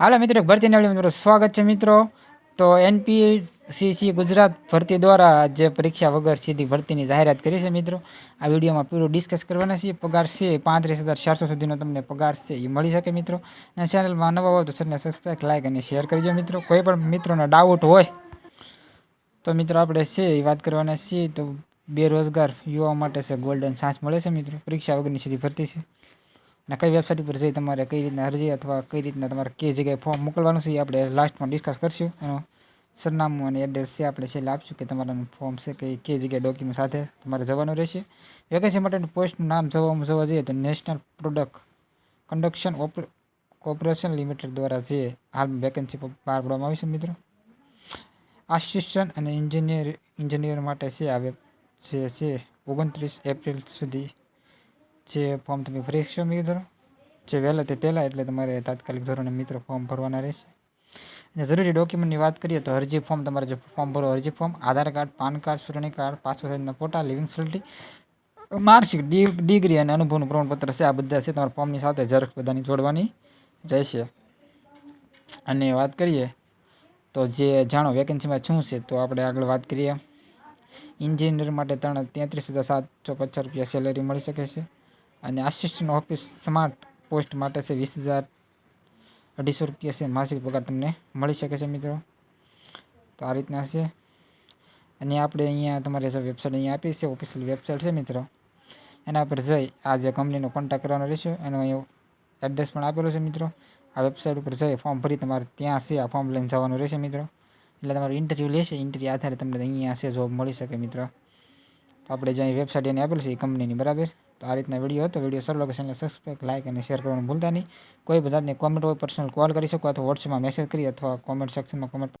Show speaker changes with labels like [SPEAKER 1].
[SPEAKER 1] હાલો મિત્રો ભરતી નવડી મિત્રો, સ્વાગત છે મિત્રો. તો એનપીસીસી ગુજરાત ભરતી દ્વારા જે પરીક્ષા વગર સીધી ભરતીની જાહેરાત કરી છે મિત્રો, આ વિડીયોમાં પૂરું ડિસ્કસ કરવાના છીએ. પગાર છે પાંત્રીસ હજાર ચારસો સુધીનો તમને પગાર છે એ મળી શકે મિત્રો. અને ચેનલમાં નવા હોય તો ચેનલને સબસ્ક્રાઈબ લાઈક અને શેર કરજો મિત્રો. કોઈ પણ મિત્રોનો ડાઉટ હોય, તો મિત્રો આપણે છે એ વાત કરવાના છીએ. તો બેરોજગાર યુવાઓ માટે છે ગોલ્ડન ચાન્સ મળે છે મિત્રો. પરીક્ષા વગરની સીધી ભરતી છે. અને કઈ વેબસાઇટ ઉપર જઈ તમારે કઈ રીતના અરજી અથવા કઈ રીતના તમારે કઈ જગ્યાએ ફોર્મ મોકલવાનું છે એ આપણે લાસ્ટમાં ડિસ્કસ કરશું. એનું સરનામું અને એડ્રેસ છે આપણે છેલ્લે આપશું કે તમારાનું ફોર્મ છે કે કઈ જગ્યાએ ડોક્યુમેન્ટ સાથે તમારે જવાનું રહેશે. વેકેન્સી માટેનું પોસ્ટનું નામ જોવામાં જોવા જઈએ તો national product conduction corporation limited દ્વારા જે હાલ વેકેન્સી બહાર પાડવામાં આવી છે મિત્રો. આસિસ્ટન્ટ અને એન્જિનિયર એન્જિનિયર માટે છે આ છે છે ઓગણત્રીસ એપ્રિલ સુધી જે ફોર્મ તમે ભરી શકશો મિત્રો? જે વહેલા તે પહેલાં, એટલે તમારે તાત્કાલિક ધોરણે મિત્રો ફોર્મ ભરવાના રહેશે. અને જરૂરી ડોક્યુમેન્ટની વાત કરીએ તો અરજી ફોર્મ તમારે જે ફોર્મ ભરો અરજી form Aadhaar card, PAN card ચૂંટણી કાર્ડ પાસપોર્ટ સાઇઝના ફોટા લિવિંગ સર્ટી માર્કશીટ ડિગ્રી અને અનુભવનું પ્રમાણપત્ર છે, આ બધા છે તમારા ફોર્મની સાથે ઝેરોક્ષ બધાની જોડવાની રહેશે. અને વાત કરીએ તો જે જાણો વેકેન્સીમાં શું છે, તો આપણે આગળ વાત કરીએ. ઇન્જિનિયર માટે ત્રણ, તેત્રીસ હજાર સાતસો પચાસ રૂપિયા સેલેરી મળી શકે છે. અને આસિસ્ટન્ટ ઓફિસ સ્માર્ટ પોસ્ટ માટે છે વીસ હજાર અઢીસો રૂપિયા છે માસિક પગાર તમને મળી શકે છે મિત્રો. તો આ રીતના છે. અને આપણે અહીંયા તમારે જે વેબસાઇટ અહીંયા આપી છે ઓફિશિયલ વેબસાઇટ છે મિત્રો. એના પર જઈ આ જે કંપનીનો કોન્ટેક્ટ કરવાનો રહેશે. એનો અહીંયા એડ્રેસ પણ આપેલો છે મિત્રો. આ વેબસાઇટ ઉપર જઈ ફોર્મ ભરી તમારે ત્યાં છે, આ ફોર્મ લઈને જવાનું રહેશે મિત્રો. એટલે તમારું ઇન્ટરવ્યૂ લેશે. ઇન્ટરવ્યૂ આધારે તમને અહીંયા છે જોબ મળી શકે મિત્રો. તો આપણે જ્યાં વેબસાઇટ એને આપેલ છે એ કંપનીની બરાબર. તો આ રીતના વીડિયો હતો. વીડિયો સારો ચેનલને સબસ્ક્રાઈબ લાઇક અને શેર કરવાનું ભૂલતા નહીં. કોઈ બધાને કોમેન્ટ હોય પર્સનલ કોલ કરી શકો અથવા વોટ્સએપમાં મેસેજ કરી અથવા કોમેન્ટ સેક્શનમાં કોમેન્ટ